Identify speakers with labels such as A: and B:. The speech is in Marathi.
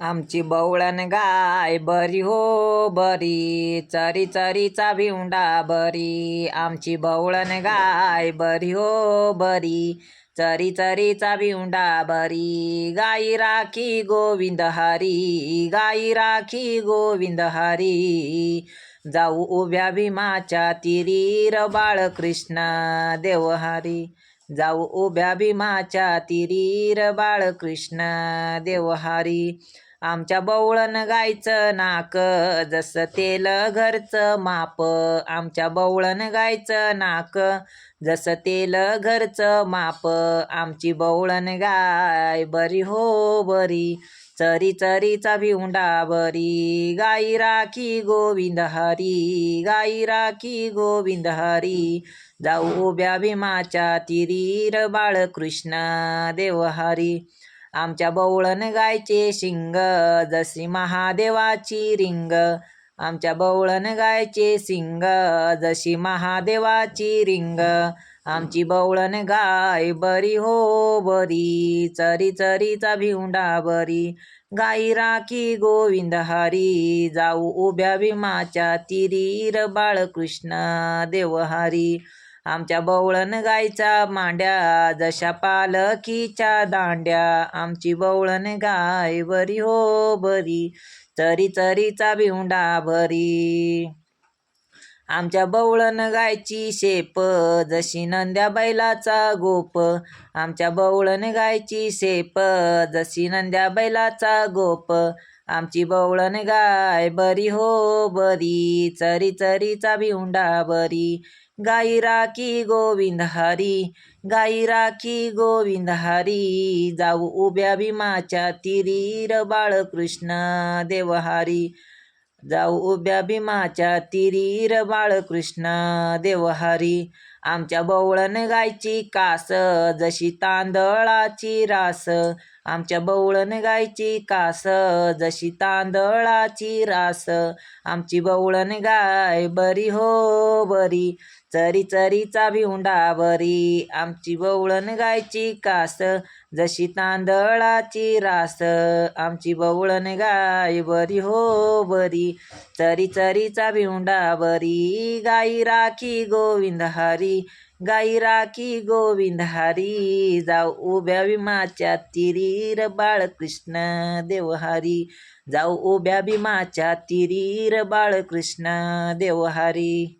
A: आमची बवळण गाय बरी हो बरी. चरी चरीचा भिवंडा बरी. आमची बवळण गाय बरी हो बरी. चरी चरीचा भिवंडा बरी. गाई राखी गोविंद हरी. गाई राखी गोविंद हरी. जाऊ उभ्या भीमाच्या तिरीर बाळकृष्ण देवहारी जाऊ उभ्या भीमाच्या तिरीर बाळकृष्ण देवहारी आमच्या बवळण गायचं नाक जसं तेल घरचं माप. आमच्या बवळण गायचं नाक जसं तेल घरचं माप. आमची बवळण गाय बरी हो बरी चरी चरीचा भिवंडा बरी. गाई राखी गोविंद हरी गाई राखी गोविंद हरी. जाऊ उभ्या भीमाच्या तिरीर बाळकृष्ण देवहारी आमच्या बवळण गायचे शिंग जशी महादेवाची रिंग. आमच्या बवळण गायचे सिंग जशी महादेवाची रिंग. आमची बवळण गाय बरी हो बरी चरी चरीचा भिवंडा बरी. गाई राखी गोविंद हरी जाऊ उभ्या भीमाच्या तिरीर बाळकृष्ण देवहारी. आमच्या बवळण गायचा मांड्या जशा पालखीच्या दांड्या. आमची बवळण गाय बरी हो बरी चरी चरीचा भिवंडा भरी. आमच्या बवळण गायची शेप जशी नंद्या बैलाचा गोप. आमच्या बवळण गायची शेप जशी नंद्या बैलाचा गोप. आमची बवळण गाय बरी हो बरी चरी चरीचा भिवंडा बरी. गाई राखी गोविंद हरी गाई राखी गोविंद हरी. जाऊ उभ्या भीमाच्या तिरीर बाळकृष्ण देवहारी. जाऊ उभ्या भीमाच्या तिरीर बाळकृष्ण देवहारी. आमच्या बवळण गायची कास जशी तांदळाची रास. आमच्या बवळण गायची कास जशी तांदळाची रास. आमची बवळण गाय बरी हो बरी चरी चरीचा भिवंडा बरी. आमची बवळण गायची कास जशी तांदळाची रास. आमची बवळण गाय बरी हो बरी चरी चरीचा भिवंडा बरी. गाई राखी गोविंद हरी हरी गाई राखी गोविंद हरी जाऊ उभ्या भीमाच्या तिरीर बाळकृष्ण देवहारी जाऊ उभ्या भीमाच्या तिरीर बाळकृष्ण देवहारी